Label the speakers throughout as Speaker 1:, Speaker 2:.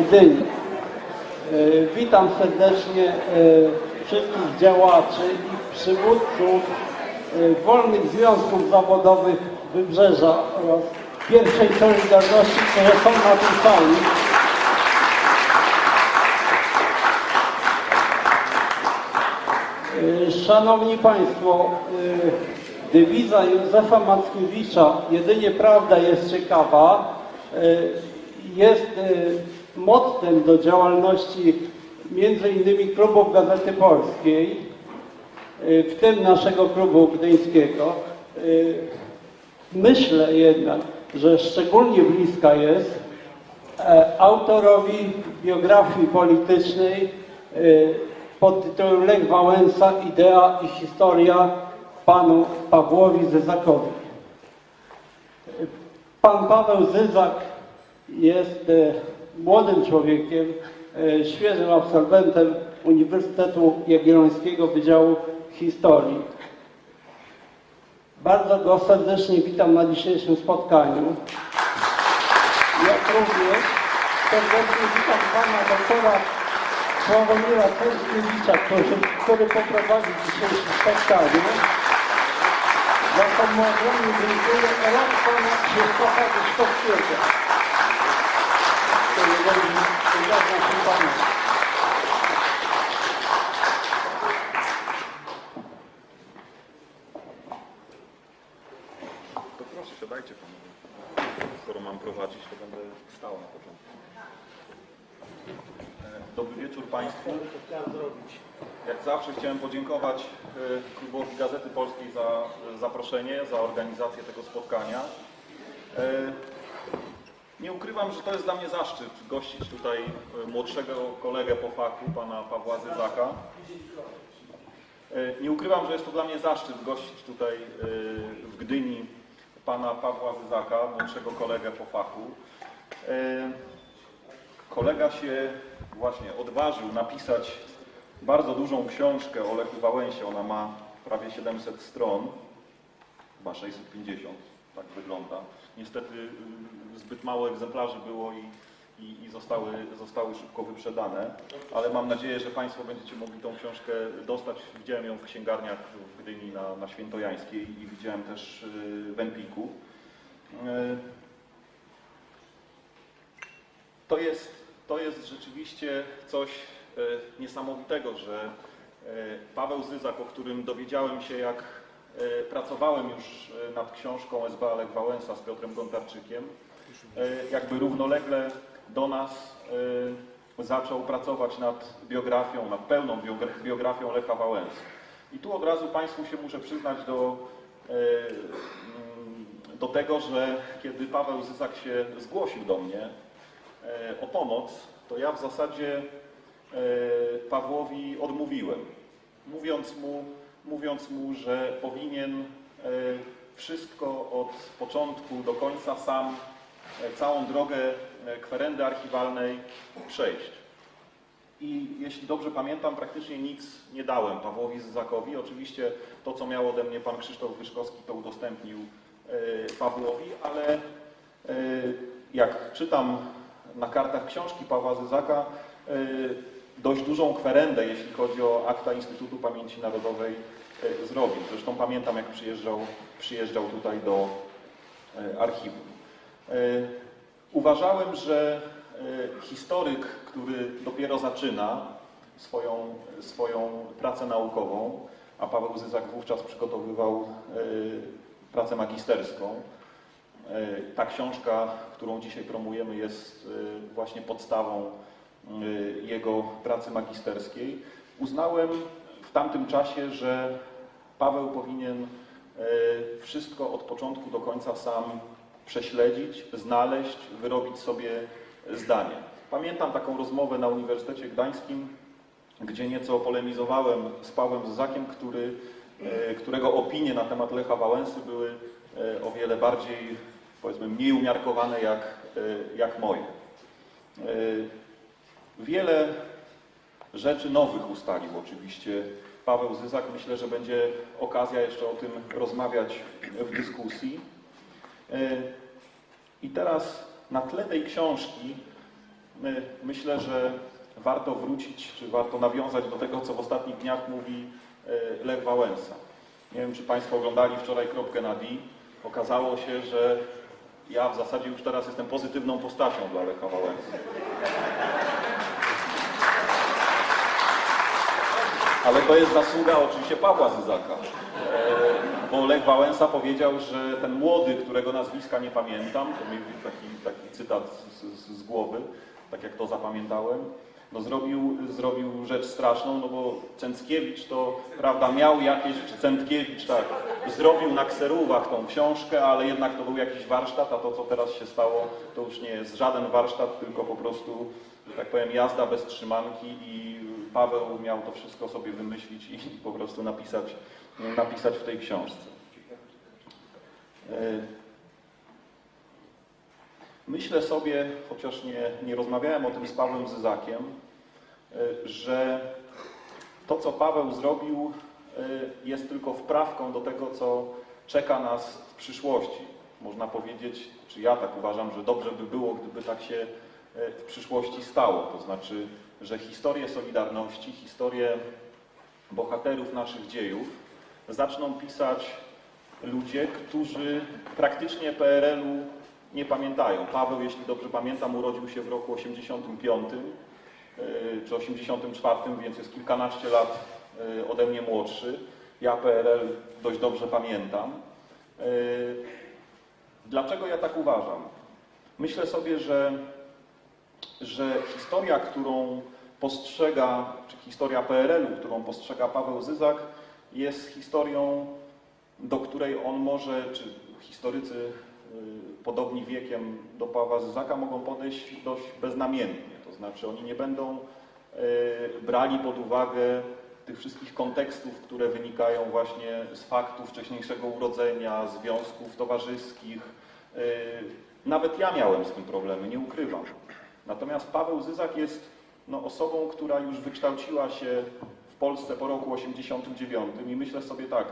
Speaker 1: Gdyni. E, Witam serdecznie e, wszystkich działaczy i przywódców e, wolnych związków zawodowych Wybrzeża oraz pierwszej Solidarności, które są na tej sali. Szanowni Państwo, dywiza Józefa Mackiewicza Jedynie prawda jest ciekawa jest mottem do działalności między innymi klubów Gazety Polskiej, e, w tym naszego klubu gdyńskiego. E, Myślę jednak, że szczególnie bliska jest e, autorowi biografii politycznej pod tytułem Lech Wałęsa, idea i historia panu Pawłowi Zyzakowi. Pan Paweł Zyzak jest młodym człowiekiem, e, świeżym absolwentem Uniwersytetu Jagiellońskiego Wydziału Historii. Bardzo go serdecznie witam na dzisiejszym spotkaniu. Jak również serdecznie witam pana doktora Sławomira Cęckiewicza, który, który poprowadzi dzisiejsze spotkanie. Za ogromnie dziękuję oraz Krzysztofa Wyszkowskiego. który będzie przyjazna się panu.
Speaker 2: To proszę, siadajcie panowie. Skoro mam prowadzić, to będę stał na początku. E, Dobry wieczór Państwu. Jak zawsze chciałem podziękować e, klubowi Gazety Polskiej za e, zaproszenie, za organizację tego spotkania. Nie ukrywam, że to jest dla mnie zaszczyt gościć tutaj e, młodszego kolegę po fachu, pana Pawła Zyzaka. E, Nie ukrywam, że jest to dla mnie zaszczyt gościć tutaj e, w Gdyni pana Pawła Zyzaka, młodszego kolegę po fachu. E, Kolega się właśnie odważył napisać bardzo dużą książkę o Lechu Wałęsie. Ona ma prawie 700 stron, chyba 650, tak wygląda. Niestety y, zbyt mało egzemplarzy było i, i, i zostały, zostały szybko wyprzedane, ale mam nadzieję, że Państwo będziecie mogli tą książkę dostać. Widziałem ją w księgarniach w Gdyni na, na Świętojańskiej i widziałem też y, w Empiku. Y, To jest, to jest rzeczywiście coś niesamowitego, że Paweł Zyzak, o którym dowiedziałem się, jak pracowałem już e, nad książką SB Lech Wałęsa z Piotrem Gontarczykiem, e, jakby równolegle do nas e, zaczął pracować nad biografią, nad pełną biogra- biografią Lecha Wałęsy. I tu od razu Państwu się muszę przyznać do, e, mm, do tego, że kiedy Paweł Zyzak się zgłosił do mnie, e, o pomoc, to ja w zasadzie e, Pawłowi odmówiłem, mówiąc mu, mówiąc mu, że powinien e, wszystko od początku do końca sam, e, całą drogę e, kwerendy archiwalnej przejść. I jeśli dobrze pamiętam, praktycznie nic nie dałem Pawłowi Zyzakowi. Oczywiście to, co miał ode mnie pan Krzysztof Wyszkowski, to udostępnił Pawłowi, ale jak czytam na kartach książki Pawła Zyzaka, dość dużą kwerendę, jeśli chodzi o akta Instytutu Pamięci Narodowej, e, zrobił. Zresztą pamiętam, jak przyjeżdżał, przyjeżdżał tutaj do e, archiwum. E, Uważałem, że historyk, który dopiero zaczyna swoją, swoją pracę naukową, a Paweł Zyzak wówczas przygotowywał pracę magisterską, ta książka, którą dzisiaj promujemy, jest właśnie podstawą jego pracy magisterskiej. Uznałem w tamtym czasie, że Paweł powinien e, wszystko od początku do końca sam prześledzić, znaleźć, wyrobić sobie zdanie. Pamiętam taką rozmowę na Uniwersytecie Gdańskim, gdzie nieco polemizowałem z Pawłem Zyzakiem, który, e, którego opinie na temat Lecha Wałęsy były o wiele bardziej, powiedzmy, mniej umiarkowane jak, jak moje. E, Wiele rzeczy nowych ustalił oczywiście Paweł Zyzak. Myślę, że będzie okazja jeszcze o tym rozmawiać w dyskusji. E, I teraz na tle tej książki y, myślę, że warto wrócić, czy warto nawiązać do tego, co w ostatnich dniach mówi y, Lech Wałęsa. Nie wiem, czy Państwo oglądali wczoraj kropkę na D. Okazało się, że ja w zasadzie już teraz jestem pozytywną postacią dla Lecha Wałęsy. Ale to jest zasługa oczywiście Pawła Zyzaka. E, Bo Lech Wałęsa powiedział, że ten młody, którego nazwiska nie pamiętam, to mi taki, taki cytat z, z, z głowy, tak jak to zapamiętałem, no zrobił, zrobił rzecz straszną, no bo Cęckiewicz to, prawda, miał jakieś, czy Cętkiewicz, tak, zrobił na kserówach tą książkę, ale jednak to był jakiś warsztat, a to, co teraz się stało, to już nie jest żaden warsztat, tylko po prostu, że tak powiem, jazda bez trzymanki i Paweł miał to wszystko sobie wymyślić i po prostu napisać, napisać w tej książce. E, Myślę sobie, chociaż nie, nie rozmawiałem o tym z Pawłem Zyzakiem, e, że to, co Paweł zrobił, e, jest tylko wprawką do tego, co czeka nas w przyszłości. Można powiedzieć, czy ja tak uważam, że dobrze by było, gdyby tak się w przyszłości stało. To znaczy, że historię Solidarności, historię bohaterów naszych dziejów zaczną pisać ludzie, którzy praktycznie PRL-u nie pamiętają. Paweł, jeśli dobrze pamiętam, urodził się w roku 85 yy, czy 84, więc jest kilkanaście lat yy, ode mnie młodszy. Ja PRL dość dobrze pamiętam. Dlaczego ja tak uważam? Myślę sobie, że, że historia, którą postrzega, czy historia PRL-u, którą postrzega Paweł Zyzak, jest historią, do której on może, czy historycy y, podobni wiekiem do Pawła Zyzaka mogą podejść dość beznamiętnie. To znaczy oni nie będą y, brali pod uwagę tych wszystkich kontekstów, które wynikają właśnie z faktu wcześniejszego urodzenia, związków towarzyskich. Y, Nawet ja miałem z tym problemy, nie ukrywam. Natomiast Paweł Zyzak jest no, osobą, która już wykształciła się w Polsce po roku 89 i myślę sobie tak,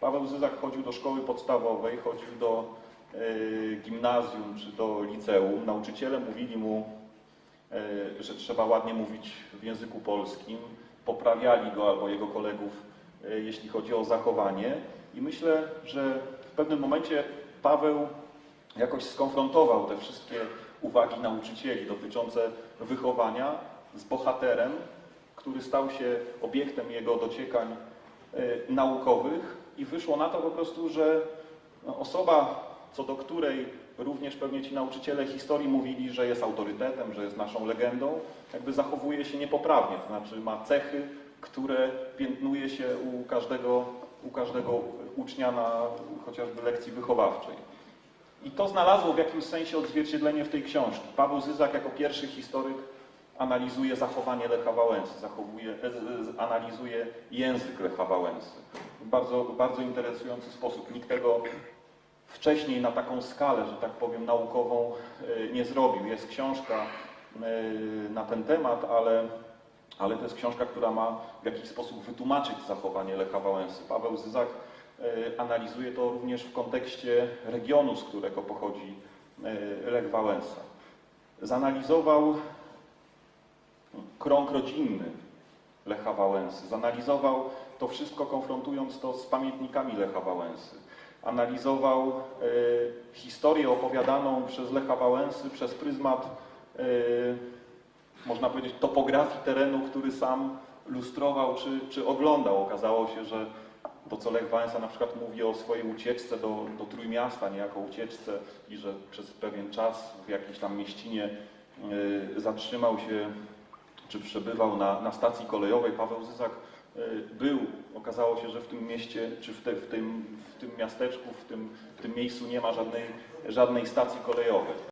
Speaker 2: Paweł Zyzak chodził do szkoły podstawowej, chodził do y, gimnazjum czy do liceum. Nauczyciele mówili mu, y, że trzeba ładnie mówić w języku polskim. Poprawiali go albo jego kolegów, y, jeśli chodzi o zachowanie. I myślę, że w pewnym momencie Paweł jakoś skonfrontował te wszystkie uwagi nauczycieli dotyczące wychowania z bohaterem, który stał się obiektem jego dociekań y, naukowych i wyszło na to po prostu, że no, osoba, co do której również pewnie ci nauczyciele historii mówili, że jest autorytetem, że jest naszą legendą, jakby zachowuje się niepoprawnie, to znaczy ma cechy, które piętnuje się u każdego, u każdego ucznia na chociażby lekcji wychowawczej. I to znalazło w jakimś sensie odzwierciedlenie w tej książce. Paweł Zyzak jako pierwszy historyk analizuje zachowanie Lecha Wałęsy, e, e, analizuje język Lecha Wałęsy. W bardzo, bardzo interesujący sposób. Nikt tego wcześniej na taką skalę, że tak powiem, naukową e, nie zrobił. Jest książka na ten temat, ale, ale to jest książka, która ma w jakiś sposób wytłumaczyć zachowanie Lecha Wałęsy. Paweł Zyzak analizuje to również w kontekście regionu, z którego pochodzi e, Lech Wałęsa. Zanalizował krąg rodzinny Lecha Wałęsy. Zanalizował to wszystko, konfrontując to z pamiętnikami Lecha Wałęsy. Analizował e, historię opowiadaną przez Lecha Wałęsy przez pryzmat, e, można powiedzieć, topografii terenu, który sam lustrował czy, czy oglądał. Okazało się, że to, co Lech Wałęsa na przykład mówi o swojej ucieczce do, do Trójmiasta, niejako ucieczce i że przez pewien czas w jakiejś tam mieścinie e, zatrzymał się czy przebywał na, na stacji kolejowej. Paweł Zyzak y, był, okazało się, że w tym mieście, czy w, te, w, tym, w tym miasteczku, w tym, w tym miejscu nie ma żadnej, żadnej stacji kolejowej.